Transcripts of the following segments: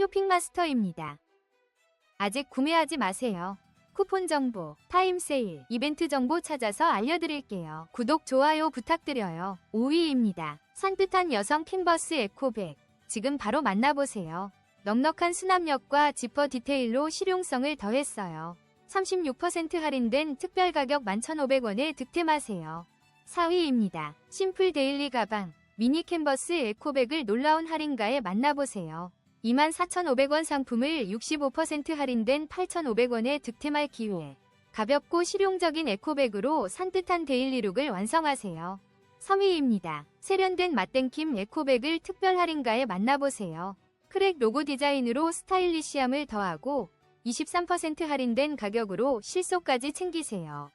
쇼핑마스터입니다. 아직 구매하지 마세요. 쿠폰 정보, 타임 세일, 이벤트 정보 찾아서 알려드릴게요. 구독, 좋아요 부탁드려요. 5위입니다. 산뜻한 여성 캔버스 에코백. 지금 바로 만나보세요. 넉넉한 수납력과 지퍼 디테일로 실용성을 더했어요. 36% 할인된 특별 가격 11,500원에 득템하세요. 4위입니다. 심플 데일리 가방, 미니 캔버스 에코백을 놀라운 할인가에 만나보세요. 24,500원 상품을 65% 할인된 8,500원에 득템할 기회. 가볍고 실용적인 에코백으로 산뜻한 데일리룩을 완성하세요. 3위입니다. 세련된 맛땡킴 에코백을 특별 할인가에 만나보세요. 크랙 로고 디자인으로 스타일리시함을 더하고 23% 할인된 가격으로 실속까지 챙기세요.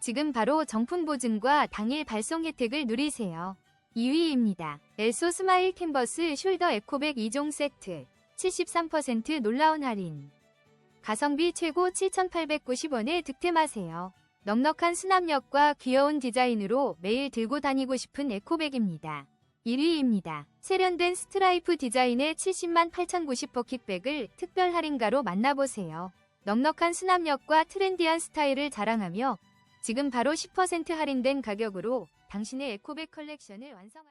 지금 바로 정품 보증과 당일 발송 혜택을 누리세요. 2위입니다. 엘소 스마일 캔버스 숄더 에코백 2종 세트 73% 놀라운 할인 가성비 최고 7,890원에 득템하세요. 넉넉한 수납력과 귀여운 디자인으로 매일 들고 다니고 싶은 에코백입니다. 1위입니다. 세련된 스트라이프 디자인의 70만 8,090버 킥백을 특별 할인가로 만나보세요. 넉넉한 수납력과 트렌디한 스타일을 자랑하며 지금 바로 10% 할인된 가격으로 당신의 에코백 컬렉션을 완성하